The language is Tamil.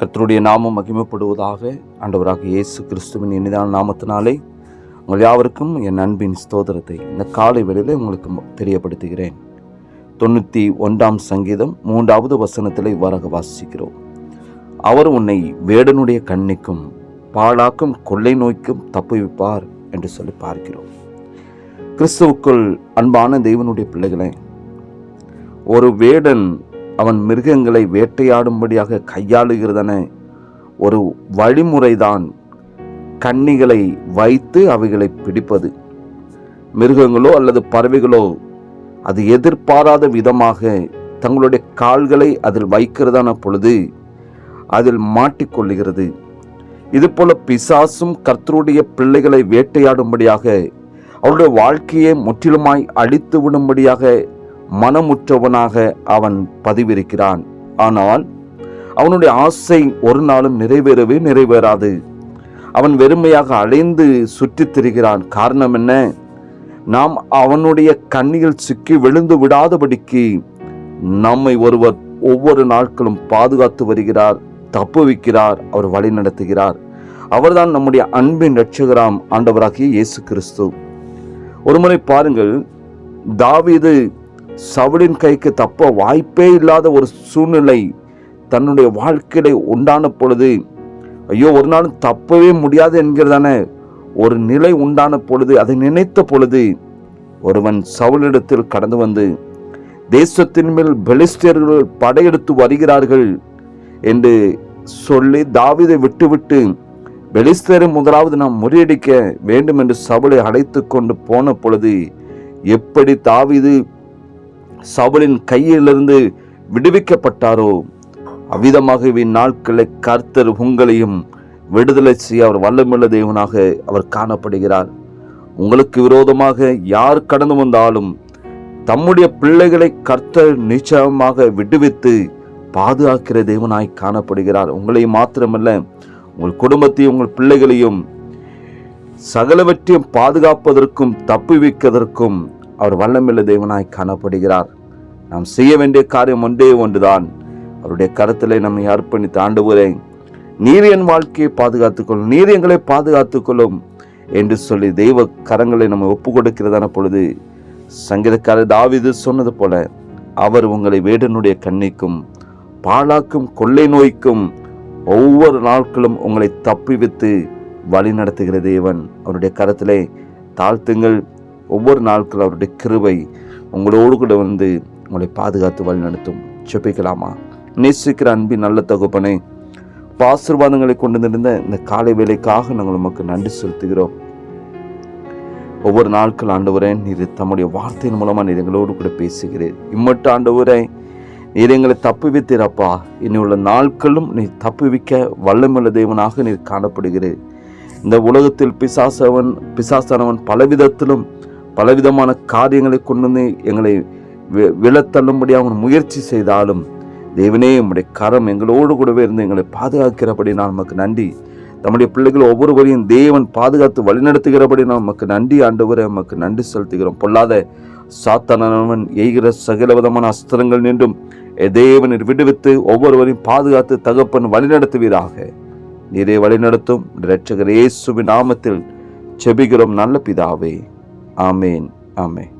கர்த்தருடைய நாமம் மகிமைப்படுவதாக ஆண்டவராக இயேசு கிறிஸ்துவின் இனிதான நாமத்தினாலே உங்கள் யாவருக்கும் என் அன்பின் ஸ்தோதரத்தை இந்த காலை வேளையில் உங்களுக்கு தெரியப்படுத்துகிறேன். தொண்ணூற்றி ஒன்றாம் சங்கீதம் மூன்றாவது வசனத்தில் இவ்வாறாக வாசிக்கிறோம். அவர் உன்னை வேடனுடைய கண்ணிக்கும் பாழாக்கும் கொள்ளை நோய்க்கும் தப்புவிப்பார் என்று சொல்லி பார்க்கிறோம். கிறிஸ்துவுக்குள் அன்பான தெய்வனுடைய பிள்ளைகளே ஒரு வேடன் அவன் மிருகங்களை வேட்டையாடும்படியாக கையாளுகிறதன ஒரு வழிமுறைதான் கன்னிகளை வைத்து அவைகளை பிடிப்பது. மிருகங்களோ அல்லது பறவைகளோ அது எதிர்பாராத விதமாக தங்களுடைய கால்களை அதில் வைக்கிறதான பொழுது அதில் மாட்டிக்கொள்ளுகிறது. இதுபோல பிசாசும் கர்த்தருடைய பிள்ளைகளை வேட்டையாடும்படியாக அவருடைய வாழ்க்கையை முற்றிலுமாய் அழித்து விடும்படியாக மனமுற்றவனாக அவன் பதிவிருக்கிறான். ஆனால் அவனுடைய ஆசை ஒரு நாளும் நிறைவேறவே நிறைவேறாது. அவன் வெறுமையாக அலைந்து சுற்றித் திரிகிறான். காரணம் என்ன? நாம் அவனுடைய கண்ணியில் சிக்கி விழுந்து விடாதபடிக்கு நம்மை ஒருவர் ஒவ்வொரு நாட்களும் பாதுகாத்து வருகிறார் தப்புவிக்கிறார் அவர் வழி நடத்துகிறார். அவர்தான் நம்முடைய அன்பின் ரட்சகராம் ஆண்டவராகிய இயேசு கிறிஸ்து. ஒருமுறை பாருங்கள் தாவீது சவுலின் கைக்கு தப்ப வாய்ப்பே இல்லாத ஒரு சூழ்நிலை தன்னுடைய வாழ்க்கையில உண்டான பொழுது ஐயோ ஒரு நாளும் தப்பவே முடியாது என்கிறதான ஒரு நிலை உண்டான பொழுது அதை நினைத்த பொழுது ஒருவன் சவுலிடத்தில் கடந்து வந்து தேசத்தின் மேல் பெலிஸ்டியர்கள் படையெடுத்து வருகிறார்கள் என்று சொல்லி தாவீதை விட்டுவிட்டு பெலிஸ்தரை முதலாவது நாம் முறியடிக்க வேண்டும் என்று சவுளை அழைத்து கொண்டு போன பொழுது எப்படி தாவிது சவுலின் கையிலிருந்து விடுவிக்கப்பட்டாரோ? அவ்விதமாக நாட்களை கர்த்தர் உங்களையும் விடுதலை செய்ய அவர் வல்லமுள்ள தேவனாக அவர் காணப்படுகிறார். உங்களுக்கு விரோதமாக யார் கடந்து வந்தாலும் தம்முடைய பிள்ளைகளை கர்த்தர் நிச்சயமாக விடுவித்து பாதுகாக்கிற தேவனாய் காணப்படுகிறார். உங்களையும் மாத்திரமல்ல உங்கள் குடும்பத்தையும் உங்கள் பிள்ளைகளையும் சகலவற்றையும் பாதுகாப்பதற்கும் தப்புவிப்பதற்கும் அவர் வல்லமில்ல தேவனாய் காணப்படுகிறார். நாம் செய்ய வேண்டிய காரியம் ஒன்றே ஒன்றுதான். அவருடைய கருத்திலே நம்மை அர்ப்பணித்து ஆண்டவரே நீர் என் வாழ்க்கையை பாதுகாத்துக்கொள்ளும் நீர் எங்களை பாதுகாத்துக்கொள்ளும் என்று சொல்லி தெய்வ கரங்களை நம்ம ஒப்பு கொடுக்கிறதான பொழுது சங்கீதக்காரர் தாவிது சொன்னது போல அவர் உங்களை வேடனுடைய கண்ணிக்கும் பாழாக்கும் கொள்ளை நோய்க்கும் ஒவ்வொரு நாட்களும் உங்களை தப்பிவித்து வழி நடத்துகிற தேவன். அவருடைய கரத்திலே தாழ்த்துங்கள். ஒவ்வொரு நாட்களும் அவருடைய கிருவை உங்களோடு கூட வந்து உங்களை பாதுகாத்து வழி நடத்தும் செப்பிக்கலாமா நேசிக்கிற அன்பின் நல்ல தகுப்பனை ஆசீர்வாதங்களை கொண்டு வந்திருந்த இந்த காலை வேலைக்காக நாங்கள் உமக்கு நன்றி செலுத்துகிறோம். ஒவ்வொரு நாட்கள் ஆண்டவரே நீர் தம்முடைய வார்த்தையின் மூலமாக நீர் எங்களோடு கூட பேசுகிறேன் இம்மட்டு ஆண்டவரே நீர் எங்களை தப்புவித்தீரப்பா. இனி உள்ள நாட்களும் நீ தப்புவிக்க வல்லமுள்ள தேவனாக நீர் காணப்படுகிறேன் இந்த உலகத்தில் பிசாசவன் பிசாசானவன் பலவிதத்திலும் பலவிதமான காரியங்களை கொண்டு வந்து எங்களை விழத்தள்ளும்படி அவன் முயற்சி செய்தாலும் தேவனே உம்முடைய கரம் எங்களோடு கூடவே இருந்து எங்களை பாதுகாக்கிறபடி நான் நமக்கு நன்றி. நம்முடைய பிள்ளைகள் ஒவ்வொருவரையும் தேவன் பாதுகாத்து வழிநடத்துகிறபடி நான் நமக்கு நன்றி ஆண்டவரை நமக்கு நன்றி செலுத்துகிறோம். பொல்லாத சாத்தானவன் எய்கிற சகல விதமான அஸ்திரங்கள் நின்றும் எ விடுவித்து ஒவ்வொருவரையும் பாதுகாத்து தகப்பன் வழிநடத்துவீராக. நீரே வழிநடத்தும் இரட்சகர் இயேசுவின் நாமத்தில் செபிகிறோம் நல்ல பிதாவே. ஆமேன் ஆமேன்.